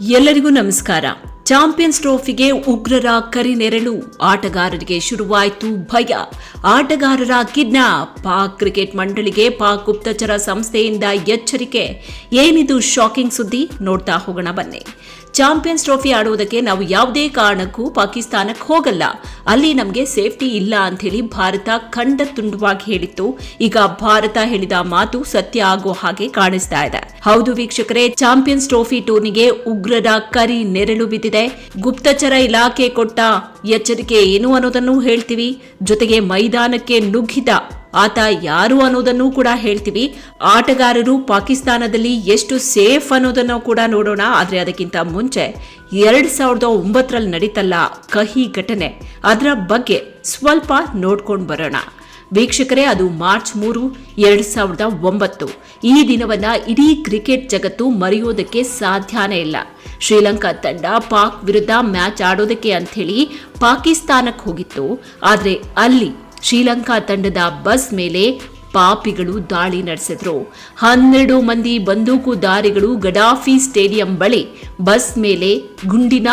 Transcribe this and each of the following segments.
ಎಲ್ಲರಿಗೂ ನಮಸ್ಕಾರ. ಚಾಂಪಿಯನ್ಸ್ ಟ್ರೋಫಿಗೆ ಉಗ್ರರ ಕರಿನೆರಳು ಆಟಗಾರರಿಗೆ ಶುರುವಾಯಿತು ಭಯ. ಆಟಗಾರರ ಕಿಡ್ನಾಪ್. ಪಾಕ್ ಕ್ರಿಕೆಟ್ ಮಂಡಳಿಗೆ ಪಾಕ್ ಗುಪ್ತಚರ ಸಂಸ್ಥೆಯಿಂದ ಎಚ್ಚರಿಕೆ. ಏನಿದು ಶಾಕಿಂಗ್ ಸುದ್ದಿ? ನೋಡ್ತಾ ಹೋಗೋಣ ಬನ್ನಿ. ಚಾಂಪಿಯನ್ಸ್ ಟ್ರೋಫಿ ಆಡುವುದಕ್ಕೆ ನಾವು ಯಾವುದೇ ಕಾರಣಕ್ಕೂ ಪಾಕಿಸ್ತಾನಕ್ಕೆ ಹೋಗಲ್ಲ. ಅಲ್ಲಿ ನಮಗೆ ಸೇಫ್ಟಿ ಇಲ್ಲ ಅಂತ ಹೇಳಿ ಭಾರತ ಖಂಡ ತುಂಡವಾಗಿ ಹೇಳಿತ್ತು. ಈಗ ಭಾರತ ಹೇಳಿದ ಮಾತು ಸತ್ಯ ಆಗೋ ಹಾಗೆ ಕಾಣಿಸ್ತಾ ಇದೆ. ಹೌದು ವೀಕ್ಷಕರೇ, ಚಾಂಪಿಯನ್ಸ್ ಟ್ರೋಫಿ ಟೂರ್ನಿಗೆ ಉಗ್ರರ ಕರಿ ನೆರಳು ಬಿದ್ದಿದೆ. ಗುಪ್ತಚರ ಇಲಾಖೆ ಕೊಟ್ಟ ಎಚ್ಚರಿಕೆ ಏನು ಅನ್ನೋದನ್ನು ಹೇಳ್ತೀವಿ. ಜೊತೆಗೆ ಮೈದಾನಕ್ಕೆ ನುಗ್ಗಿದ ಆತ ಯಾರು ಅನ್ನೋದನ್ನು ಕೂಡ ಹೇಳ್ತೀವಿ. ಆಟಗಾರರು ಪಾಕಿಸ್ತಾನದಲ್ಲಿ ಎಷ್ಟು ಸೇಫ್ ಅನ್ನೋದನ್ನು ಕೂಡ ನೋಡೋಣ. ಆದ್ರೆ ಅದಕ್ಕಿಂತ ಮುಂಚೆ ಎರಡ್ ಸಾವಿರದ ಒಂಬತ್ತರಲ್ಲಿ ನಡೀತಲ್ಲ ಕಹಿ ಘಟನೆ. ಅದರ ಬಗ್ಗೆ ಸ್ವಲ್ಪ ನೋಡ್ಕೊಂಡು ಬರೋಣ. ವೀಕ್ಷಕರೇ, ಅದು ಮಾರ್ಚ್ ಮೂರು, ಎರಡ್ ಸಾವಿರದ ಒಂಬತ್ತು. ಈ ದಿನವನ್ನ ಇಡೀ ಕ್ರಿಕೆಟ್ ಜಗತ್ತು ಮರೆಯೋದಕ್ಕೆ ಸಾಧ್ಯನೇ ಇಲ್ಲ. ಶ್ರೀಲಂಕಾ ತಂಡ ಪಾಕ್ ವಿರುದ್ಧ ಮ್ಯಾಚ್ ಆಡೋದಕ್ಕೆ ಅಂಥೇಳಿ ಪಾಕಿಸ್ತಾನಕ್ಕೆ ಹೋಗಿತ್ತು. ಆದರೆ ಅಲ್ಲಿ ಶ್ರೀಲಂಕಾ ತಂಡದ ಬಸ್ ಮೇಲೆ ಪಾಪಿಗಳು ದಾಳಿ ನಡೆಸಿದ್ರು. ಹನ್ನೆರಡು ಮಂದಿ ಬಂದೂಕುದಾರಿಗಳು ಗಡಾಫಿ ಸ್ಟೇಡಿಯಂ ಬಳಿ ಬಸ್ ಮೇಲೆ ಗುಂಡಿನ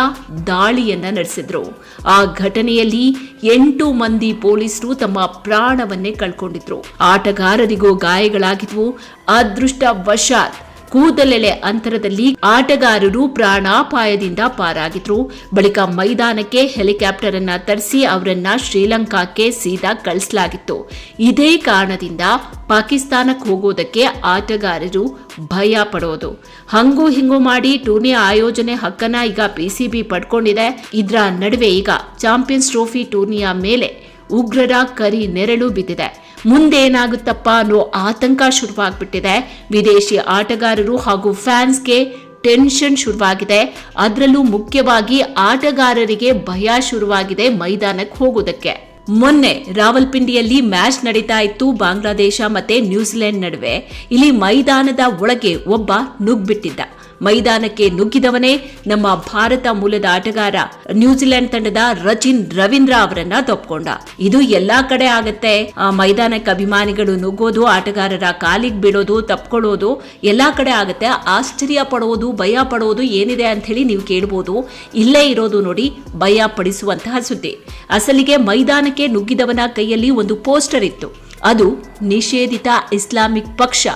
ದಾಳಿಯನ್ನ ನಡೆಸಿದ್ರು. ಆ ಘಟನೆಯಲ್ಲಿ ಎಂಟು ಮಂದಿ ಪೊಲೀಸರು ತಮ್ಮ ಪ್ರಾಣವನ್ನೇ ಕಳ್ಕೊಂಡಿದ್ರು. ಆಟಗಾರರಿಗೂ ಗಾಯಗಳಾಗಿದ್ವು. ಅದೃಷ್ಟವಶಾತ್ ಕೂದಲೆಳೆ ಅಂತರದಲ್ಲಿ ಆಟಗಾರರು ಪ್ರಾಣಾಪಾಯದಿಂದ ಪಾರಾಗಿದ್ರು. ಬಳಿಕ ಮೈದಾನಕ್ಕೆ ಹೆಲಿಕಾಪ್ಟರ್ ಅನ್ನ ತರಿಸಿ ಅವರನ್ನ ಶ್ರೀಲಂಕಾಕ್ಕೆ ಸೀದಾ ಕಳಿಸಲಾಗಿತ್ತು. ಇದೇ ಕಾರಣದಿಂದ ಪಾಕಿಸ್ತಾನಕ್ಕೆ ಹೋಗೋದಕ್ಕೆ ಆಟಗಾರರು ಭಯ ಪಡೋದು. ಹಂಗು ಹಿಂಗು ಮಾಡಿ ಟೂರ್ನಿ ಆಯೋಜನೆ ಹಕ್ಕನ್ನ ಈಗ ಪಿಸಿಬಿ ಪಡ್ಕೊಂಡಿದೆ. ಇದರ ನಡುವೆ ಈಗ ಚಾಂಪಿಯನ್ಸ್ ಟ್ರೋಫಿ ಟೂರ್ನಿಯ ಮೇಲೆ ಉಗ್ರರ ಕರಿ ನೆರಳು ಬಿದ್ದಿದೆ. ಮುಂದೇನಾಗುತ್ತಪ್ಪ ಅನ್ನೋ ಆತಂಕ ಶುರುವಾಗ್ಬಿಟ್ಟಿದೆ. ವಿದೇಶಿ ಆಟಗಾರರು ಹಾಗೂ ಫ್ಯಾನ್ಸ್ಗೆ ಟೆನ್ಷನ್ ಶುರುವಾಗಿದೆ. ಅದರಲ್ಲೂ ಮುಖ್ಯವಾಗಿ ಆಟಗಾರರಿಗೆ ಭಯ ಶುರುವಾಗಿದೆ ಮೈದಾನಕ್ಕೆ ಹೋಗೋದಕ್ಕೆ. ಮೊನ್ನೆ ರಾವಲ್ಪಿಂಡಿಯಲ್ಲಿ ಮ್ಯಾಚ್ ನಡೀತಾ ಇತ್ತು ಬಾಂಗ್ಲಾದೇಶ ಮತ್ತೆ ನ್ಯೂಜಿಲೆಂಡ್ ನಡುವೆ. ಇಲ್ಲಿ ಮೈದಾನದ ಒಳಗೆ ಒಬ್ಬ ನುಗ್ಬಿಟ್ಟಿದ್ದ. ಮೈದಾನಕ್ಕೆ ನುಗ್ಗಿದವನೇ ನಮ್ಮ ಭಾರತ ಮೂಲದ ಆಟಗಾರ. ನ್ಯೂಜಿಲೆಂಡ್ ತಂಡದ ರಚಿನ್ ರವೀಂದ್ರ ಅವರನ್ನ ತಪ್ಕೊಂಡ. ಇದು ಎಲ್ಲಾ ಕಡೆ ಆಗತ್ತೆ. ಆ ಮೈದಾನಕ್ಕೆ ಅಭಿಮಾನಿಗಳು ನುಗ್ಗೋದು, ಆಟಗಾರರ ಕಾಲಿಗೆ ಬೀಳೋದು, ತಪ್ಕೊಳ್ಳೋದು ಎಲ್ಲಾ ಕಡೆ ಆಗತ್ತೆ. ಆಶ್ಚರ್ಯ ಪಡೋದು, ಭಯ ಪಡೋದು ಏನಿದೆ ಅಂತ ಹೇಳಿ ನೀವು ಕೇಳಬಹುದು ಇಲ್ಲೇ ಇರೋದು ನೋಡಿ ಭಯ ಪಡಿಸುವಂತಹ ಸುದ್ದಿ. ಅಸಲಿಗೆ ಮೈದಾನಕ್ಕೆ ನುಗ್ಗಿದವನ ಕೈಯಲ್ಲಿ ಒಂದು ಪೋಸ್ಟರ್ ಇತ್ತು. ಅದು ನಿಷೇಧಿತ ಇಸ್ಲಾಮಿಕ್ ಪಕ್ಷ.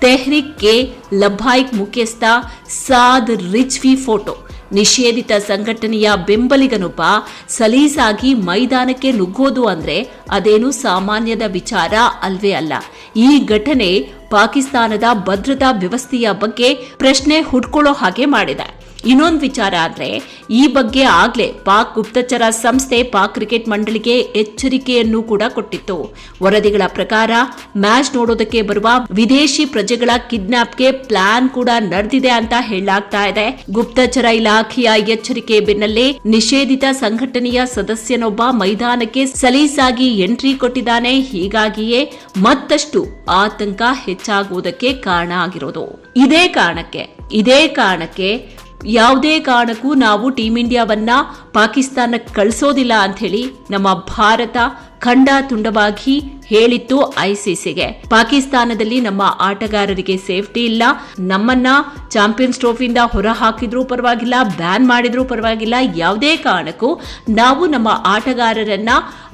ತೆಹ್ರಿಕ್ ಕೆ ಲಭಾಯಿಕ್ ಮುಖ್ಯಸ್ಥ ಸಾದ್ ರಿಜ್ವಿ ಫೋಟೋ. ನಿಷೇಧಿತ ಸಂಘಟನೆಯ ಬೆಂಬಲಿಗನೊಬ್ಬ ಸಲೀಸಾಗಿ ಮೈದಾನಕ್ಕೆ ನುಗ್ಗೋದು ಅಂದ್ರೆ ಅದೇನು ಸಾಮಾನ್ಯದ ವಿಚಾರ ಅಲ್ವೇ ಅಲ್ಲ. ಈ ಘಟನೆ ಪಾಕಿಸ್ತಾನದ ಭದ್ರತಾ ವ್ಯವಸ್ಥೆಯ ಬಗ್ಗೆ ಪ್ರಶ್ನೆ ಹುಡ್ಕೊಳ್ಳೋ ಹಾಗೆ ಮಾಡಿದೆ. ಇನ್ನೊಂದು ವಿಚಾರ ಆದರೆ, ಈ ಬಗ್ಗೆ ಆಗಲೇ ಪಾಕ್ ಗುಪ್ತಚರ ಸಂಸ್ಥೆ, ಪಾಕ್ ಕ್ರಿಕೆಟ್ ಮಂಡಳಿಗೆ ಎಚ್ಚರಿಕೆಯನ್ನು ಕೂಡ ಕೊಟ್ಟಿತ್ತು. ವರದಿಗಳ ಪ್ರಕಾರ, ಮ್ಯಾಚ್ ನೋಡೋದಕ್ಕೆ ಬರುವ ವಿದೇಶಿ ಪ್ರಜೆಗಳ ಕಿಡ್ನಾಪ್ಗೆ ಪ್ಲಾನ್ ಕೂಡ ನಡೆದಿದೆ ಅಂತ ಹೇಳಲಾಗ್ತಾ ಇದೆ. ಗುಪ್ತಚರ ಇಲಾಖೆಯ ಎಚ್ಚರಿಕೆ ಬೆನ್ನಲ್ಲೇ ನಿಷೇಧಿತ ಸಂಘಟನೆಯ ಸದಸ್ಯನೊಬ್ಬ ಮೈದಾನಕ್ಕೆ ಸಲೀಸಾಗಿ ಎಂಟ್ರಿ ಕೊಟ್ಟಿದ್ದಾನೆ. ಹೀಗಾಗಿಯೇ ಮತ್ತಷ್ಟು ಆತಂಕ ಹೆಚ್ಚಾಗುವುದಕ್ಕೆ ಕಾರಣ ಆಗಿರೋದು. ಇದೇ ಕಾರಣಕ್ಕೆ ಇದೇ ಕಾರಣಕ್ಕೆ ಯಾವುದೇ ಕಾರಣಕ್ಕೂ ನಾವು ಟೀಂ ಇಂಡಿಯಾವನ್ನ ಪಾಕಿಸ್ತಾನಕ್ಕೆ ಕಳಿಸೋದಿಲ್ಲ ಅಂತ ಹೇಳಿ ನಮ್ಮ ಭಾರತ ಖಂಡ ತುಂಡವಾಗಿ ಹೇಳಿತ್ತು ಐಸಿಸಿಗೆ. ಪಾಕಿಸ್ತಾನದಲ್ಲಿ ನಮ್ಮ ಆಟಗಾರರಿಗೆ ಸೇಫ್ಟಿ ಇಲ್ಲ. ನಮ್ಮನ್ನ ಚಾಂಪಿಯನ್ಸ್ ಟ್ರೋಫಿಯಿಂದ ಹೊರ ಹಾಕಿದ್ರೂ ಪರವಾಗಿಲ್ಲ, ಬ್ಯಾನ್ ಮಾಡಿದ್ರೂ ಪರವಾಗಿಲ್ಲ. ಯಾವುದೇ ಕಾರಣಕ್ಕೂ ನಾವು ನಮ್ಮ ಆಟಗಾರರನ್ನ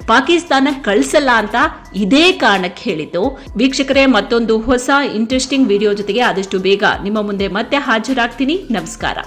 ಪಾಕಿಸ್ತಾನ ಕಳಿಸಲ್ಲ ಅಂತ ಇದೇ ಕಾರಣಕ್ಕೆ ಹೇಳಿತು ವೀಕ್ಷಕರೇ, ಮತ್ತೊಂದು ಹೊಸ ಇಂಟ್ರೆಸ್ಟಿಂಗ್ ವಿಡಿಯೋ ಜೊತೆಗೆ ಆದಷ್ಟು ಬೇಗ ನಿಮ್ಮ ಮುಂದೆ ಮತ್ತೆ ಹಾಜರಾಗ್ತೀನಿ. ನಮಸ್ಕಾರ.